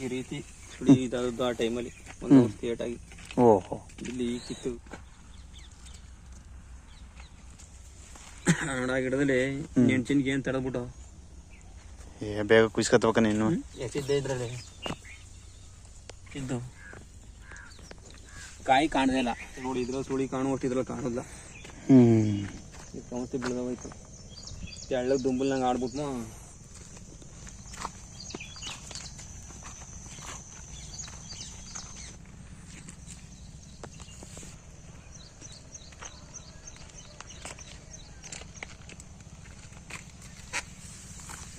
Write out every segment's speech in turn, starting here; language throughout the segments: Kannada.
ಈ ರೀತಿ ಸುಳಿ ಇದಾದದ್ದು ಆ ಟೈಮಲ್ಲಿ ಒಂದು ವರ್ಷ ಲೇಟ್ ಆಗಿ. ಓಹೋ. ಇಲ್ಲಿ ಈ ಕಿತ್ತು ಹಣ ಗಿಡದಲ್ಲಿ ನೆಂಚಿನ್ಗೆ ಏನು ತಡೆದ್ಬಿಟ್ಟು? ಏ ಬೇಗ ಕುಯ್ಸ್ಕೊತಬೇಕ ನೀನು. ಎಷ್ಟಿದ್ದೆ ಇದ್ರಲ್ಲಿ. ಇದ್ದು ಕಾಯಿ ಕಾಣದೇ ಇಲ್ಲ. ನೋಡಿ ಇದ್ರ ಸುಳಿ ಕಾಣುವಷ್ಟು ಇದ್ರಲ್ಲಿ ಕಾಣೋದಿಲ್ಲ. ಹ್ಮ್. ಈ ಕೌಂತಿ ಬೆಳೆದೋಯ್ತು. ಎಳ್ಳ ದುಂಬಲ್ನಂಗೆ ಆಡ್ಬಿಟ್ಟು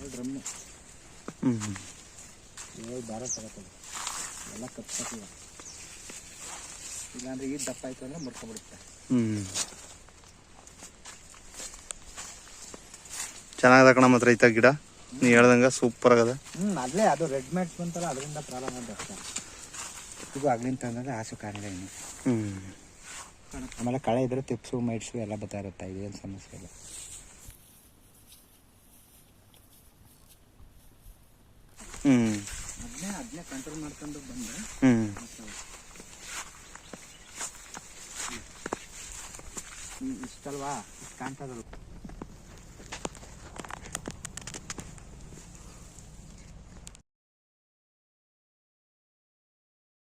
ಡ್ರಮ್ಮು. ಹ್ಮ್ ಏಳು ದಾರ ತಗೋತದೆ ಎಲ್ಲ ಕಪ್ಪಿಲ್ಲ ಇಲ್ಲಾಂದ್ರೆ ಈ ದಪ್ಪ ಆಯ್ತು ಅಂದ್ರೆ ಮುಡ್ಕೊಂಡ್ಬಿಡುತ್ತೆ ಹ್ಮ್ ಚೆನ್ನಾಗದ ಕಣ ಮಾತ್ರ ಐತ ಗಿಡ. ನೀ ಹೇಳ್ದಂಗ ಸೂಪರ್ ಆಗದ. ಹ್ಞೂ ಅಲ್ಲೇ ಅದು ರೆಡ್ ಮ್ಯಾಟ್ ಬಂತಲ್ಲ ಅದರಿಂದ ಪ್ರಾಬ್ಲಮ್ ಅಂತ ಅಷ್ಟೇ ಇದು ಆಗ್ಲಿಂದ ತಂದ್ರೆ ಆಸು ಕಾಣಿಲ್ಲ ಇನ್ನು. ಹ್ಮ್. ಆಮೇಲೆ ಕಳೆ ಇದ್ರೆ ತಿಪ್ಸು ಮೈಟ್ಸು ಎಲ್ಲ ಬರ್ತಾ ಇರುತ್ತೆ ಇದೇನು ಸಮಸ್ಯೆ ಇಲ್ಲ. ಅದನ್ನೇ ಅದನ್ನೇ ಕಂಟ್ರೋಲ್ ಮಾಡ್ಕೊಂಡು ಬಂದೆ. ಇಷ್ಟಲ್ವಾ? ಇಷ್ಟು ಕಾಣ್ತದಲ್ಲ